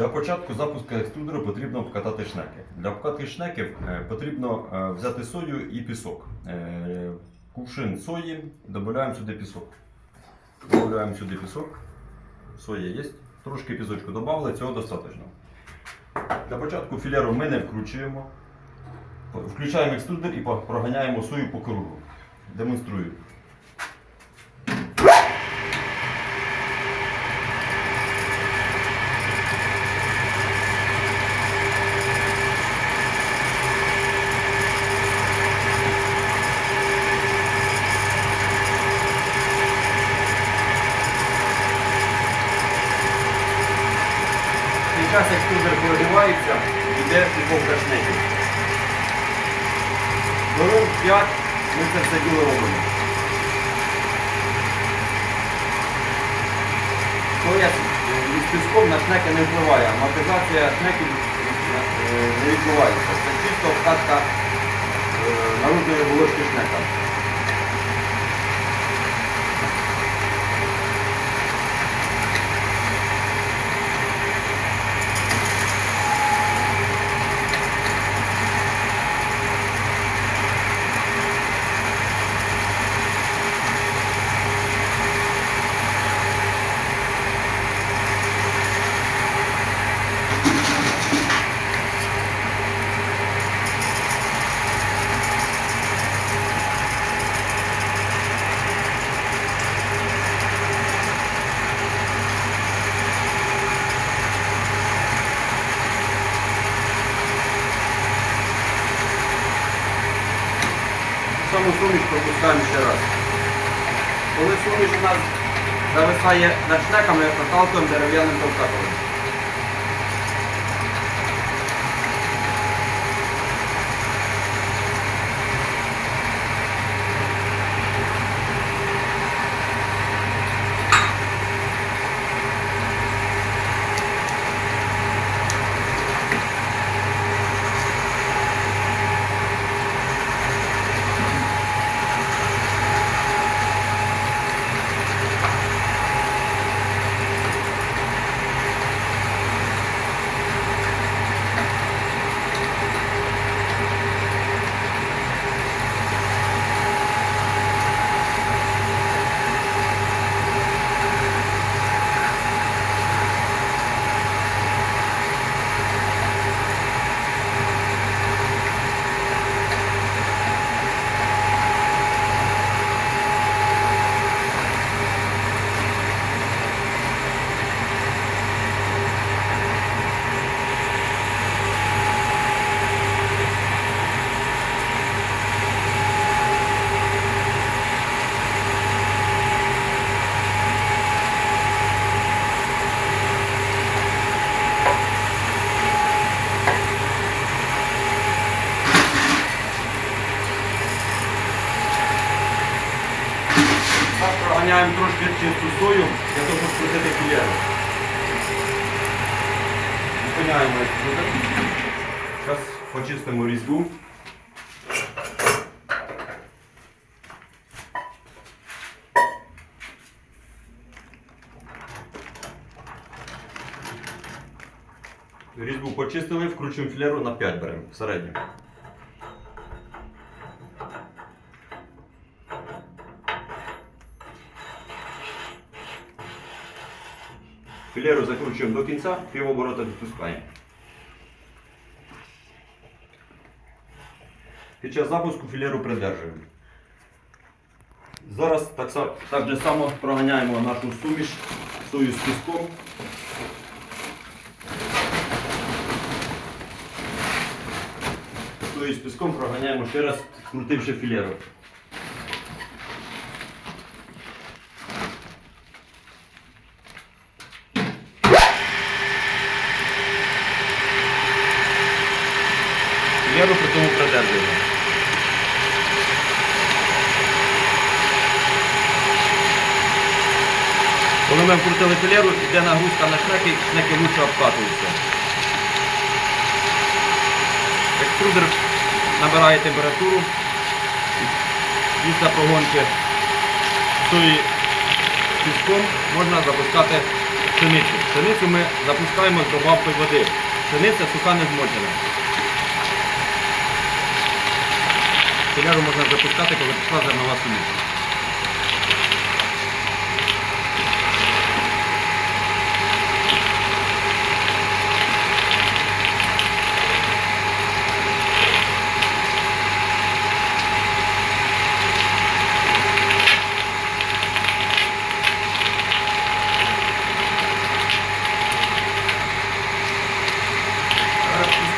Для початку запуску екструдера потрібно обкатати шнеки. Для обкатки шнеків е, потрібно е, взяти сою і пісок. Е, Кувшин сої, додаємо сюди пісок. Додаємо сюди пісок. Соя є. Трошки пісочку додали, цього достатньо. Для початку філеру ми не вкручуємо. Включаємо екструдер і проганяємо сою по кругу. Демонструю. Під час екструдер прогрівається, йде упаковка шнеків. Хвилин 5 ми це все діло робимо. Соя з піском на шнеки не впливає, амортизація шнеків е, не відбувається. Це чисто вкатка е, наружної оболочки шнека. Саму суміш пропускаємо ще раз. Коли суміш у нас зависає над шнеками, проталкуємо дерев'яним толкателем. Проганяємо трошки чисту сою для того, щоб скрутити філеру. Зупиняємо. Зараз почистимо різьбу. Різьбу почистили, вкручуємо філеру на 5 беремо, середню. Філеру закручуємо до кінця, півоборота відпускаємо. Під час запуску філеру придержуємо. Зараз так, так же само проганяємо нашу суміш сою з піском. Сою з піском проганяємо ще раз, крутивши. Філеру при тому придержуємо. Коли ми вкрутили філеру, йде нагрузка на шнеки, шнеки лучше обкатуються. Екструдер набирає температуру. Після прогонки сої піском можна запускати пшеницю. Пшеницю ми запускаємо з добавкою води. Пшениця суха не змочена. Соляру можна запускати, коли пішла зернова суміш.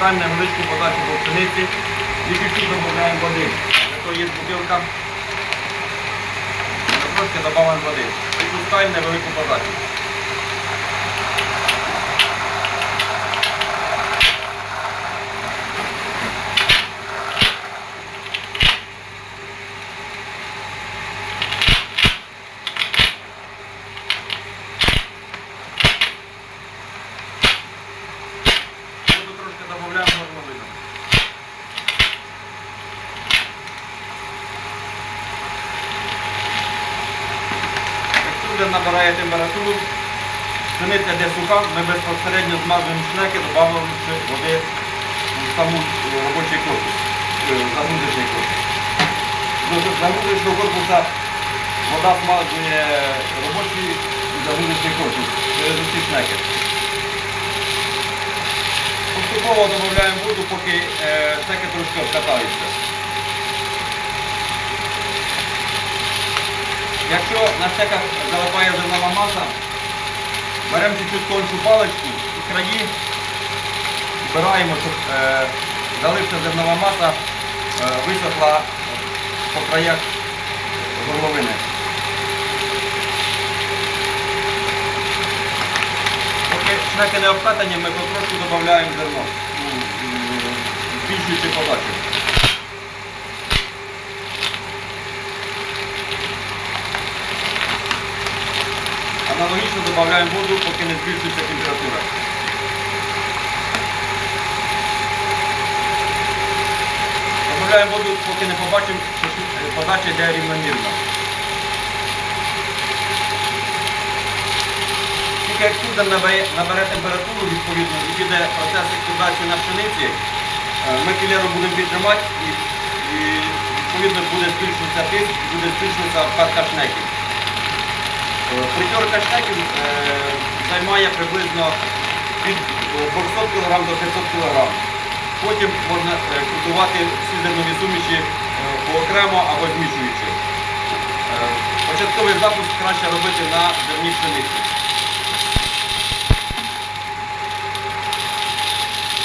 Спускаємо невеличку подачу по пшениці і чуть-чуть додаємо води. Якщо є бутилка, трошки додаємо води. І пускаємо невелику подачу. Воду трошки додаємо горловину. Якщо набирає температуру, пшениця де суха, ми безпосередньо змазуємо шнеки, додавши води в саму е, робочий корпус, е, загрузочний корпус. До загрузочного корпуса вода змазує робочий і загрузочний корпус через усі шнеки. Поступово додаємо воду, поки е, шнеки трошки обкатаються. Якщо на стеках залипає зернова маса, беремо чуть-чуть тоншу паличку і краї збираємо, щоб е, заливша зернова маса е, висохла по краях горловини. Поки шнеки не обкатані, ми потрошку додаємо зерно, збільшуючи подачу. Аналогічно додаємо воду, поки не збільшується температура. Додаємо воду, поки не побачимо, що е, подача йде рівномірно. Тільки як суден набере, температуру відповідно і піде процес екструдації на пшениці, е, ми філеру будемо віджимати і, і відповідно буде збільшуватися тиск, буде збільшуватися обкатка. Е, Притерка е, займає приблизно від е, 200 кг до 500 кг. Потім можна е, культувати всі зернові суміші е, поокремо або змішуючи. Е, Початковий запуск краще робити на зерні пшениці.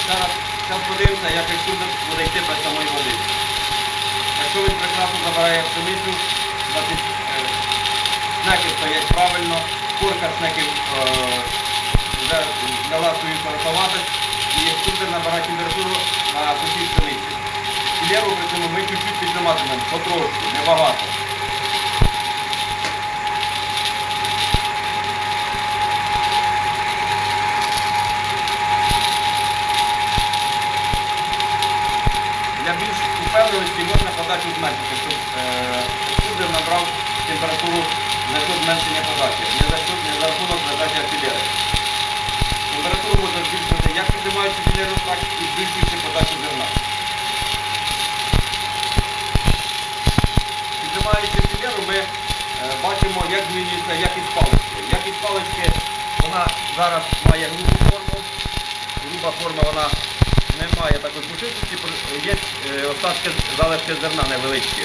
Зараз, подивимося, як екструдер буде йти без самої води. Якщо він прекрасно забирає пшеницю, шнеки стоять правильно, корка шнеків е, дала свою коротоватость і екструдер набирає температуру на сухій пшениці. Філеру при цьому ми чуть-чуть піджиматимемо, потрошку, небагато. Для більш упевненості можна подачу зменшити, щоб е, набрав температуру за счет зменшення подачі, не за счет, не за рахунок нажаття філери. Температуру можна збільшувати як піднімаючи філеру, так і збільшуючи подачу зерна. Піднімаючи філеру, ми е, бачимо, як змінюється якість палички. Якість палички вона зараз має грубу форму. Груба форма вона не має такої пушистості, є е, остатки залишки зерна невеличкі.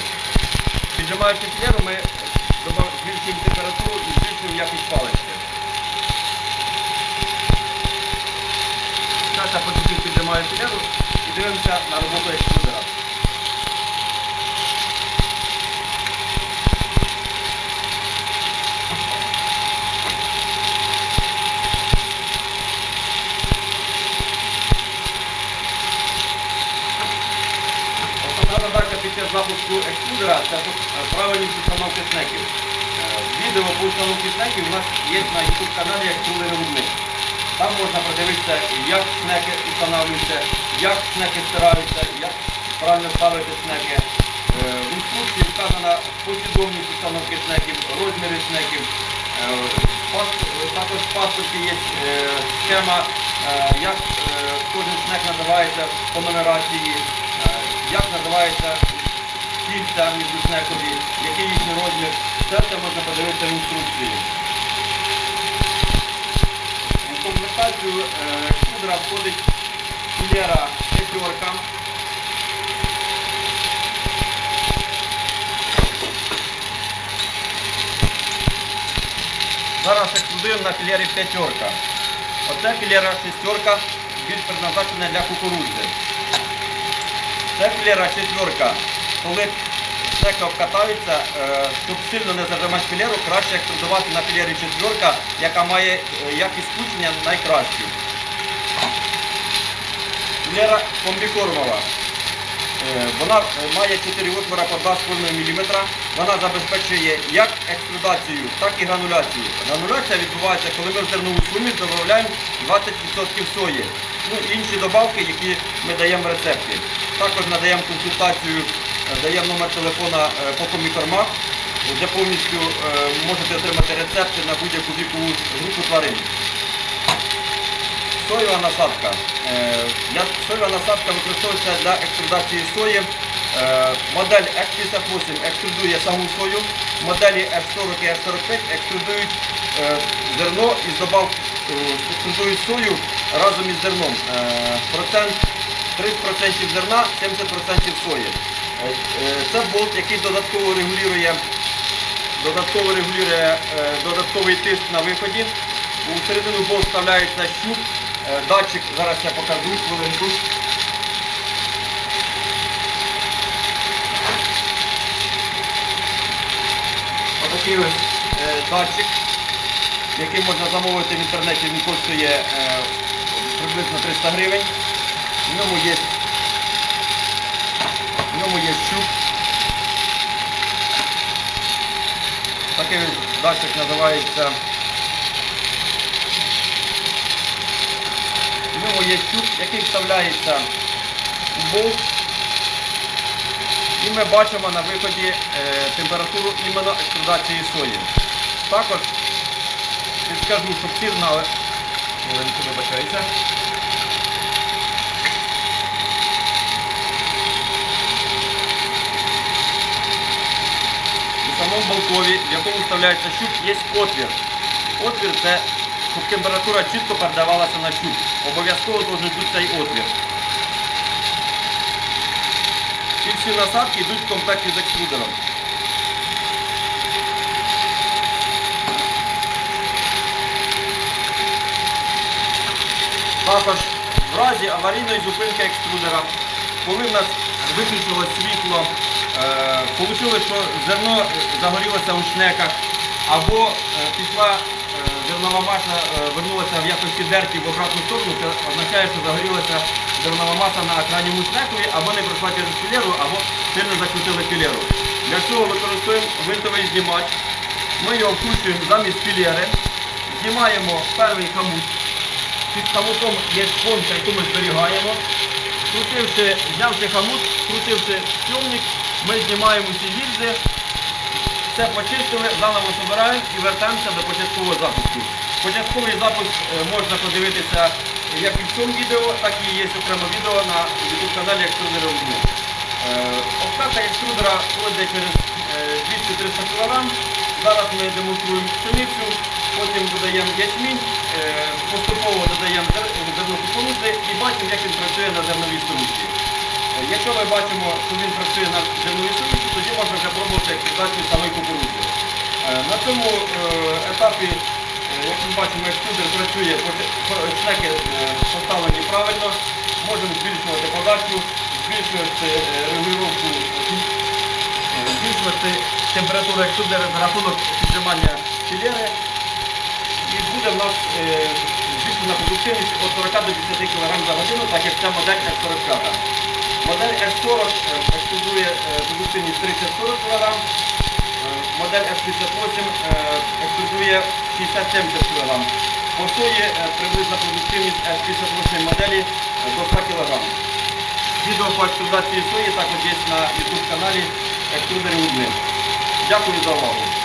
Піджимаючи філеру, ми збільшуємо температуру і збільшуємо якість палички. Зараз я потім піднімаю селену і дивимося на роботу екструдера. Основна задача під час запуску екструдера це е, правильність установки снеків. Е, Відео по установці снеків у нас є на YouTube каналі Екструдер Рудник. Там можна подивитися, як снеки встановлюються, як снеки стираються, як правильно ставити снеки. Е, В інструкції вказана послідовність установки снеків, розміри снеків, е, е, також в паспорті є е, схема, е, як е, кожен шнек називається по нумерації, е, як називається кільця між шнекові, який їхній розмір. Все це можна подивитися в інструкції. У комплектацію е, входить філера п'ятерка. Зараз екструдуємо на філері п'ятерка. Оце філера шестерка більш предназначена для кукурудзи. Це філера четверка. Коли стека обкатається, е, щоб сильно не зажимати філеру, краще екструдувати на філері четверка, яка має е, якість скучення найкращу. Філера комбікормова. Е, Вона має 4 отвора по 2,5 мм. Вона забезпечує як екструдацію, так і грануляцію. Грануляція відбувається, коли ми в зернову суміш додаємо 20% сої. Ну, інші добавки, які ми даємо в рецепті. Також надаємо консультацію, даємо номер телефона е, по комікормах, де повністю е, можете отримати рецепти на будь-яку вікову групу тварин. Соєва насадка. Е, Соєва насадка використовується для екструдації сої. Модель X58 екструдує саму сою. Моделі F40 і F45 екструдують зерно із добав, екструдують сою разом із зерном. Процент 30% зерна, 70% сої. Е, Це болт, який додатково регулює додатково регулює е, додатковий тиск на виході. У середину болт вставляється щуп, е, датчик, зараз я покажу хвилинку. Отакий ось датчик, який можна замовити в інтернеті, він коштує приблизно 300 гривень. В ньому є, ньому є щуп. Такий датчик називається. В ньому є щуп, який вставляється у болт. І ми бачимо на виході е, температуру іменно екструдації сої. Також підскажу, щоб всі знали. Вибачайте. У самому балкові, в якому вставляється щуп, є отвір. Отвір це, щоб температура чітко передавалася на щуп. Обов'язково має бути цей отвір. Ці всі насадки йдуть в комплекті з екструдером. Також в разі аварійної зупинки екструдера, коли в нас виключилось світло, е, вийшло, що зерно е, загорілося у шнеках, або е, пішла е, зернова маса, е, вернулася в якості дерті в обратну сторону, це означає, що загорілася зернова маса на крайньому шнекові, або не пройшла через філеру, або сильно закрутили філеру. Для цього використовуємо винтовий знімач. Ми його вкручуємо замість філери, знімаємо перший хамут. Під хамутом є спонка, яку ми зберігаємо. Крутивши, знявши хамут, крутивши сьомник, ми знімаємо усі гільзи, все почистили, заново збираємо і вертаємося до початкового запуску. Початковий запуск е, можна подивитися як і в цьому відео, так і є окреме відео на YouTube каналі Екструдера Луну. Обкатка екструдера пройде через е, 200-300 кг. Зараз ми демонструємо пшеницю, потім додаємо ячмінь, е, поступово додаємо зер- зерно кукурудзи і бачимо, як він працює на зерновій суміші. Е, Якщо ми бачимо, що він працює на зерновій суміші, тоді можна вже пробувати екструдацію самої кукурудзи. Е, На цьому е, етапі, як ми бачимо, екструдер працює, шнеки поставлені правильно, можемо збільшувати подачу, збільшувати регулювання збільшувати температуру екструдера за рахунок піджимання філери. І буде в нас е, збільшена продуктивність від 40 до 50 кг за годину, так як це модель F45. Модель F40 е, екструдує е, продуктивність 30-40 кг. Модель F58 е, екструдує 60-70 кг. По сої е, приблизна продуктивність F58 моделі е, до 100 кг. Відео по екструдації сої також є на YouTube каналі Екструдери Удни. Дякую за увагу.